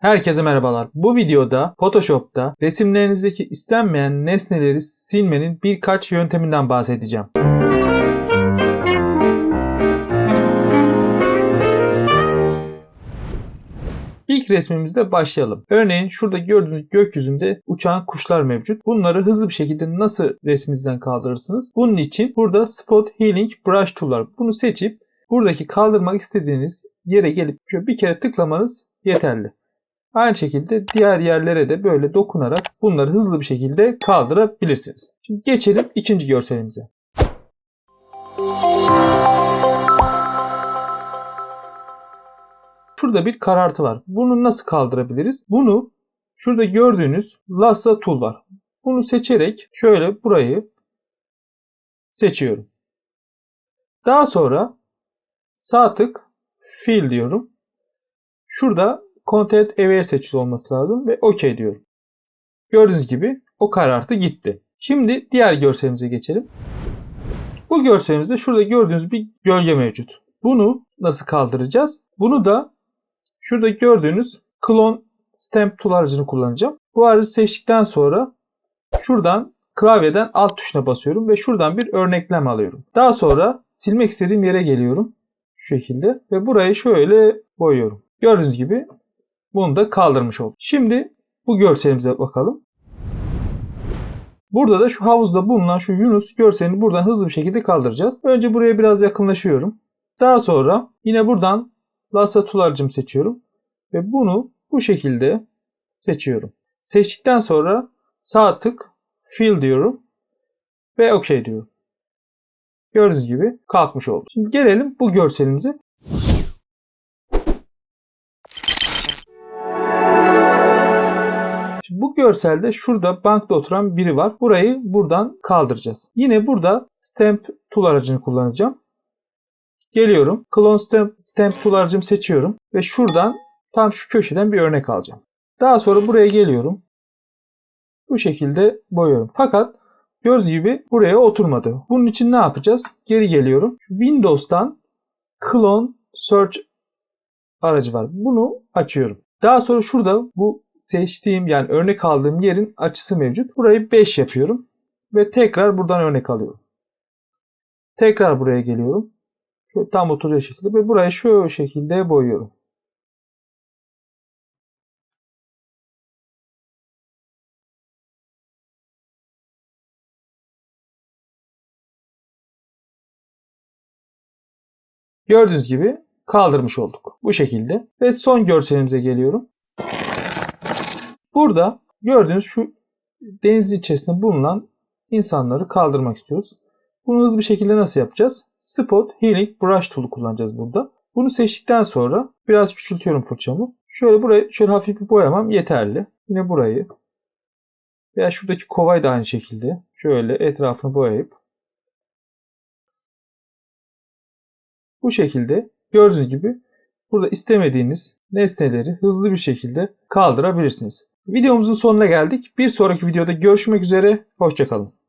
Herkese merhabalar. Bu videoda Photoshop'ta resimlerinizdeki istenmeyen nesneleri silmenin birkaç yönteminden bahsedeceğim. İlk resmimizde başlayalım. Örneğin şurada gördüğünüz gökyüzünde uçan kuşlar mevcut. Bunları hızlı bir şekilde nasıl resminizden kaldırırsınız? Bunun için burada Spot Healing Brush Tool var. Bunu seçip buradaki kaldırmak istediğiniz yere gelip bir kere tıklamanız yeterli. Aynı şekilde diğer yerlere de böyle dokunarak bunları hızlı bir şekilde kaldırabilirsiniz. Şimdi geçelim ikinci görselimize. Şurada bir karartı var. Bunu nasıl kaldırabiliriz? Bunu şurada gördüğünüz Lasso Tool var. Bunu seçerek şöyle burayı seçiyorum. Daha sonra sağ tık Fill diyorum. Şurada Content Aware seçili olması lazım ve OK diyorum. Gördüğünüz gibi o karartı gitti. Şimdi diğer görselimize geçelim. Bu görselimizde şurada gördüğünüz bir gölge mevcut. Bunu nasıl kaldıracağız? Bunu da şurada gördüğünüz Clone Stamp Tool aracını kullanacağım. Bu aracı seçtikten sonra şuradan klavyeden alt tuşuna basıyorum ve şuradan bir örneklem alıyorum. Daha sonra silmek istediğim yere geliyorum. Şu şekilde ve burayı şöyle boyuyorum. Gördüğünüz gibi bunu da kaldırmış olduk. Şimdi bu görselimize bakalım. Burada da şu havuzda bulunan şu Yunus görselini buradan hızlı bir şekilde kaldıracağız. Önce buraya biraz yakınlaşıyorum. Daha sonra yine buradan Lasso Tool aracımı seçiyorum. Ve bunu bu şekilde seçiyorum. Seçtikten sonra sağ tık Fill diyorum. Ve OK diyorum. Gördüğünüz gibi kalkmış oldu. Şimdi gelelim bu görselimize. Şimdi bu görselde şurada bankta oturan biri var. Burayı buradan kaldıracağız. Yine burada Stamp Tool aracını kullanacağım. Geliyorum. Clone Stamp, Stamp Tool aracımı seçiyorum. Ve şuradan tam şu köşeden bir örnek alacağım. Daha sonra buraya geliyorum. Bu şekilde boyuyorum. Fakat gördüğünüz gibi buraya oturmadı. Bunun için ne yapacağız? Geri geliyorum. Windows'tan Clone Search aracı var. Bunu açıyorum. Daha sonra şurada bu seçtiğim yani örnek aldığım yerin açısı mevcut. Burayı 5 yapıyorum. Ve tekrar buradan örnek alıyorum. Tekrar buraya geliyorum. Şöyle tam oturacak şekilde ve burayı şu şekilde boyuyorum. Gördüğünüz gibi kaldırmış olduk. Bu şekilde. Ve son görselimize geliyorum. Burada gördüğünüz şu denizin içerisinde bulunan insanları kaldırmak istiyoruz. Bunu hızlı bir şekilde nasıl yapacağız? Spot Healing Brush Tool'u kullanacağız burada. Bunu seçtikten sonra biraz küçültüyorum fırçamı. Şöyle burayı şöyle hafif bir boyamam yeterli. Yine burayı veya şuradaki kovayı da aynı şekilde şöyle etrafını boyayıp bu şekilde gördüğünüz gibi burada istemediğiniz nesneleri hızlı bir şekilde kaldırabilirsiniz. Videomuzun sonuna geldik. Bir sonraki videoda görüşmek üzere. Hoşçakalın.